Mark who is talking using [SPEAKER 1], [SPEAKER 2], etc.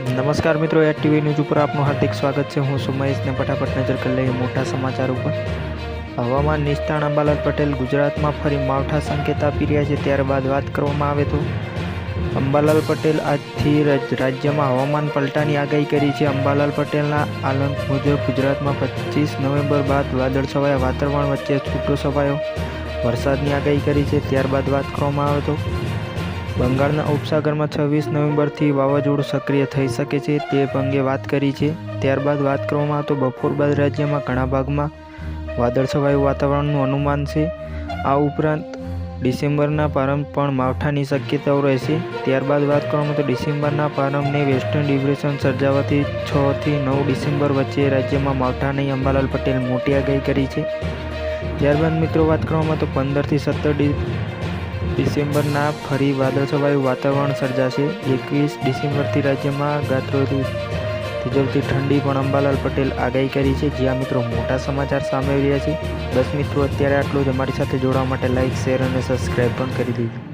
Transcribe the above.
[SPEAKER 1] નમસ્કાર મિત્રો at TV news ઉપર આપનું હાર્દિક સ્વાગત છે. હું સુમેશને ફટાફટ નજર કરી લઈએ મોટા સમાચાર ઉપર. હવામાન નિષ્ણાત અંબાલાલ પટેલ ગુજરાતમાં ફરી માવઠા સંકેત આપી રહ્યા છે. ત્યારબાદ વાત કરવામાં આવે તો અંબાલાલ પટેલ આજથી રાજ- રાજ્યમાં હવામાન પલટાની આગાહી કરી છે. અંબાલાલ પટેલના આલંક મુજબ ગુજરાતમાં પચીસ નવેમ્બર બાદ વાદળછવાયા વાતાવરણ વચ્ચે છૂટો છવાયો વરસાદની આગાહી કરી છે. ત્યારબાદ વાત કરવામાં આવે તો બંગાળના ઉપસાગરમાં છવ્વીસ નવેમ્બરથી વાવાઝોડું સક્રિય થઈ શકે છે તે અંગે વાત કરી છે. ત્યારબાદ વાત કરવામાં તો બપોર બાદ રાજ્યમાં ઘણા ભાગમાં વાદળછવાયું વાતાવરણનું અનુમાન છે. આ ઉપરાંત ડિસેમ્બરના પ્રારંભ પણ માવઠાની શક્યતાઓ રહેશે. ત્યારબાદ વાત કરવામાં તો ડિસેમ્બરના પ્રારંભને વેસ્ટર્ન ડિપ્રેશન સર્જાવાથી છથી નવ ડિસેમ્બર વચ્ચે રાજ્યમાં માવઠાની અંબાલાલ પટેલ મોટી આગાહી કરી છે. ત્યારબાદ મિત્રો વાત કરવામાં તો પંદરથી સત્તર ડિસેમ્બરના ફરી વાદળછવાયું વાતાવરણ સર્જાશે. એકવીસ ડિસેમ્બરથી રાજ્યમાં ગાત્રોથી થીજવતી ઠંડી પણ અંબાલાલ પટેલ આગાહી કરી છે. જ્યાં મિત્રો મોટા સમાચાર સામે આવ્યા છે. બસ મિત્રો, અત્યારે આટલું જ. અમારી સાથે જોડાવા માટે લાઇક શેર અને સબસ્ક્રાઈબ પણ કરી દીધું.